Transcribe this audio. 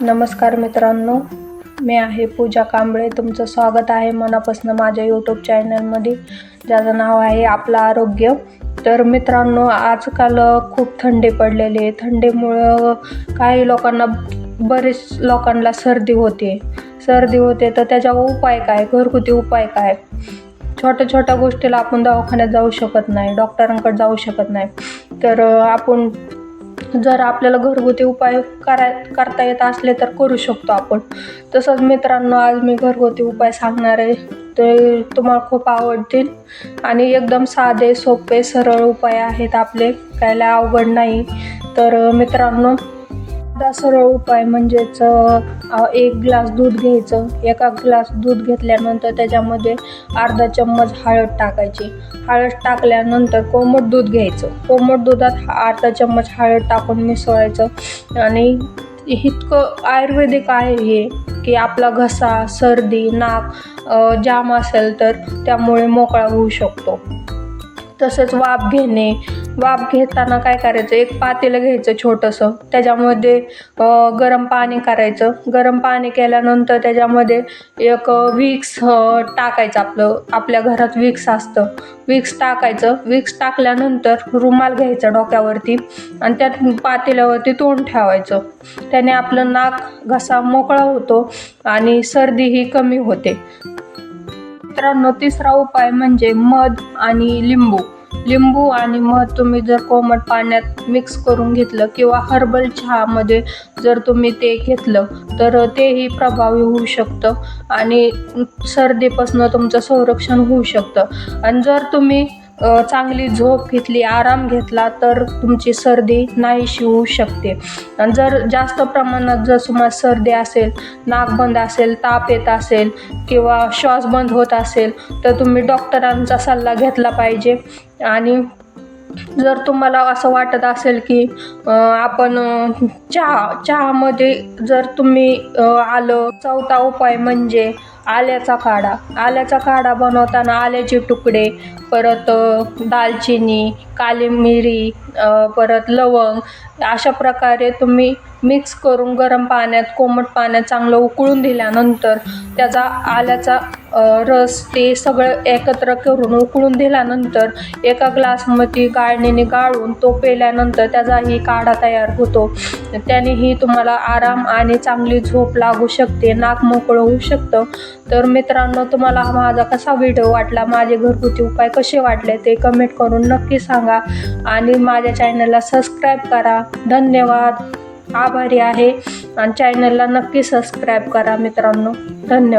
नमस्कार मित्रांनो मी आहे पूजा कांबळे. तुमचं स्वागत आहे मनापासून माझ्या यूट्यूब चॅनलमध्ये ज्याचं नाव आहे आपलं आरोग्य. तर मित्रांनो आजकाल खूप थंडी पडलेली आहे. थंडीमुळं काही लोकांना बरेच लोकांना सर्दी होते. सर्दी होते तर त्याच्यावर उपाय काय? घरगुती उपाय काय? छोट्या छोट्या गोष्टीला आपण दवाखान्यात जाऊ शकत नाही डॉक्टरांकडे जाऊ शकत नाही. तर आपण जर आपल्याला घरगुती उपाय कराय करता येत असले तर करू शकतो आपण. तसंच मित्रांनो आज मी घरगुती उपाय सांगणार आहे. ते तुम्हाला खूप आवडतील. आणि एकदम साधे सोपे सरळ उपाय आहेत आपले. कायला अवघड नाही. तर मित्रांनो साधा सरळ उपाय म्हणजेच एक ग्लास दूध घ्यायचं. एका ग्लास दूध घेतल्यानंतर त्याच्यामध्ये अर्धा चम्मच हळद टाकायची. हळद टाकल्यानंतर कोमट दूध घ्यायचं. कोमट दुधात अर्धा चम्मच हळद टाकून मिसळायचं. आणि इतकं आयुर्वेदिक आहे हे की आपला घसा सर्दी नाक जाम असेल तर त्यामुळे मोकळा होऊ शकतो. तसंच वाफ घेणे वाफ घेताना काय करायचं? एक पातेलं घ्यायचं छोटंसं. त्याच्यामध्ये गरम पाणी करायचं. गरम पाणी केल्यानंतर त्याच्यामध्ये एक विक्स टाकायचं आपलं. आपल्या घरात विक्स असतं. विक्स टाकायचं. विक्स टाकल्यानंतर रुमाल घ्यायचा डोक्यावरती आणि त्यात पातेल्यावरती तोंड ठेवायचं. त्याने आपलं नाक घसा मोकळा होतो आणि सर्दी ही कमी होते. मित्रांनो तिसरा उपाय म्हणजे मध आणि लिंबू. लिंबू आणि मध तुम्ही जर कोमट पाण्यात मिक्स करून घेतलं किंवा हर्बल चहामध्ये जर तुम्ही ते घेतलं तर तेही प्रभावी होऊ शकतं आणि सर्दीपासून तुमचं संरक्षण होऊ शकतं. आणि जर तुम्ही चांगली झोप घेतली आराम घेतला तर तुमची सर्दी नाहीशी होऊ शकते. आणि जर जास्त प्रमाणात जर तुम्हाला सर्दी असेल नाक बंद असेल ताप येत असेल किंवा श्वास बंद होत असेल तर तुम्ही डॉक्टरांचा सल्ला घेतला पाहिजे. आणि जर तुम्हाला असं वाटत असेल की आपण चहा चहामध्ये जर तुम्ही आलं चौथा उपाय म्हणजे आल्याचा काढा. आल्याचा काढा बनवताना आल्याचे तुकडे परत दालचिनी काली मिरी परत लवंग अशा प्रकारे तुम्ही मिक्स करून गरम पाण्यात कोमट पाण्यात चांगलं उकळून दिल्यानंतर त्याचा आल्याचा रस ते सगळं एकत्र करून उकळून दिल्यानंतर एका ग्लासमध्ये गाळणीने गाळून तो पेल्यानंतर त्याचाही काढा तयार होतो. त्यानेही तुम्हाला आराम आणि चांगली झोप लागू शकते नाक मोकळं होऊ शकतं. तर मित्रांनो तुम्हाला माझा कसा व्हिडिओ वाटला माझे घरगुती उपाय कसे वाटले ते कमेंट करून नक्की सांगा. आणि माझ्या चॅनलला सबस्क्राईब करा. धन्यवाद. आभारी आहे. आणि चॅनलला नक्की सबस्क्राईब करा मित्रांनो. धन्यवाद.